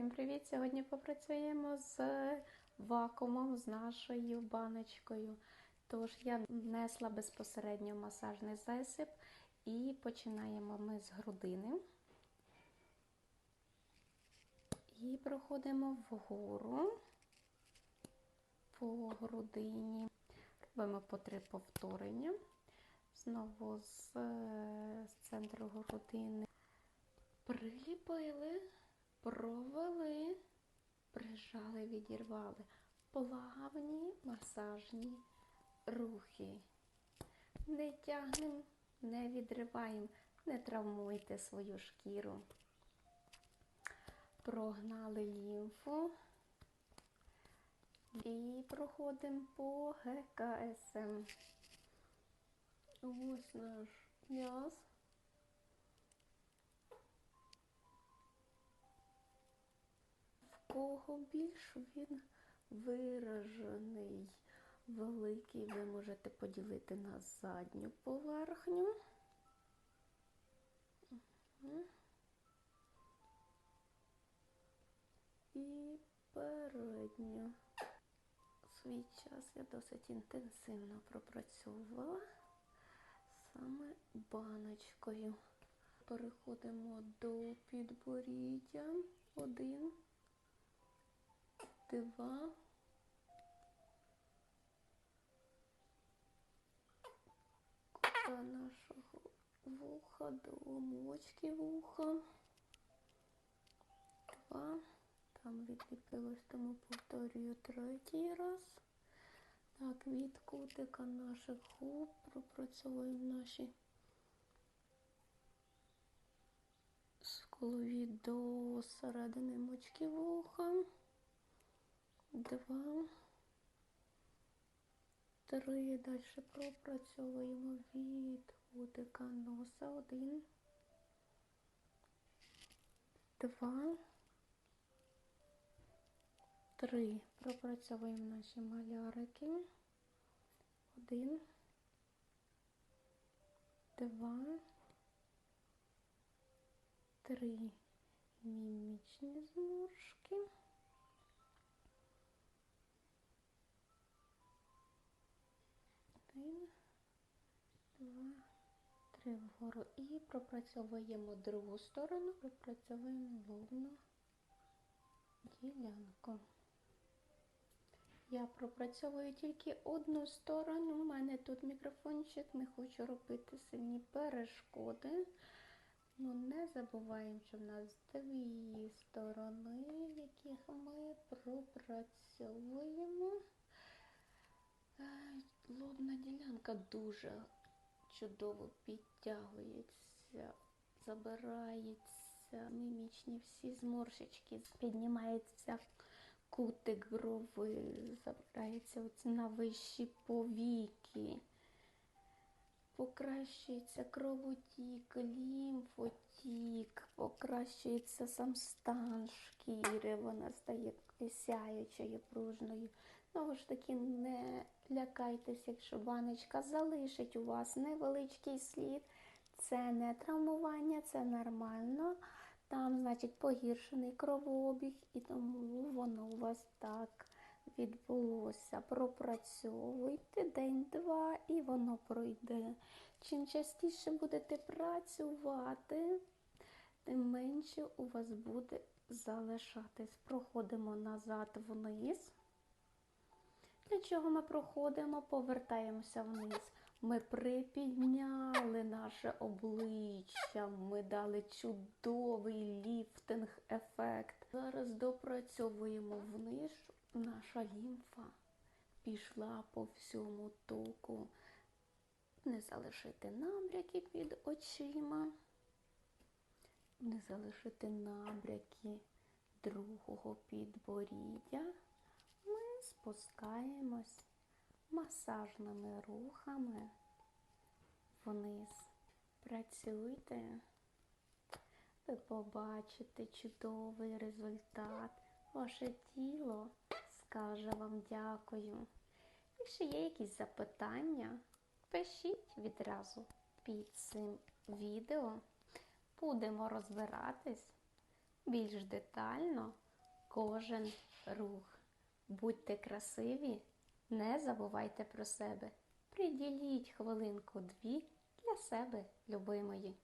Всім привіт! Сьогодні попрацюємо з вакуумом, з нашою баночкою. Тож я внесла безпосередньо масажний засіб і починаємо ми з грудини. І проходимо вгору по грудині. Робимо по три повторення. Знову з, з центру грудини. Приліпили, провели, прижали, відірвали. Плавні масажні рухи. Не тягнемо, не відриваємо, не травмуйте свою шкіру. Прогнали лімфу і проходимо по ГКСМ. Ось наш м'яз. Кого більш він виражений, великий, ви можете поділити на задню поверхню. І передню. Свій час я досить інтенсивно пропрацьовувала саме баночкою. Переходимо до підборіддя. Один, два. Кута нашого вуха до мочки вуха. Два. Там відліпилось, тому повторюю третій раз. Так, від кутика наших губ пропрацьовуємо наші скулові до середини мочки вуха. Два. Три. Далі пропрацьовуємо від кутика носа. Один. Два. Три. Пропрацьовуємо наші малярики. Один, два, три. Мімічні зморшки. Вгору. І пропрацьовуємо другу сторону, пропрацьовуємо лобну ділянку. Я пропрацьовую тільки одну сторону. У мене тут мікрофончик, не хочу робити сильні перешкоди. Ну, не забуваємо, що в нас дві сторони, яких ми пропрацьовуємо. Лобна ділянка дуже чудово підтягується, забирається, мімічні всі зморшечки, піднімається кутик брови, забирається на вищі повіки, покращується кровотік, лімфотік, покращується сам стан шкіри, вона стає сяючою, пружною. Знову ж таки, не лякайтеся, якщо баночка залишить у вас невеличкий слід. Це не травмування, це нормально. Там, значить, погіршений кровообіг, і тому воно у вас так відбулося. Пропрацьовуйте день-два, і воно пройде. Чим частіше будете працювати, тим менше у вас буде залишатись. Проходимо назад вниз. Чого ми проходимо? Повертаємося вниз. Ми припідняли наше обличчя, ми дали чудовий ліфтинг-ефект. Зараз допрацьовуємо вниз. Наша лімфа пішла по всьому току. Не залишити набряки під очима, не залишити набряки другого підборіддя. Спускаємось масажними рухами вниз. Працюйте, ви побачите чудовий результат. Ваше тіло скаже вам дякую. Якщо є якісь запитання, пишіть відразу під цим відео. Будемо розбиратись більш детально кожен рух. Будьте красиві, не забувайте про себе. Приділіть хвилинку-дві для себе, любимої.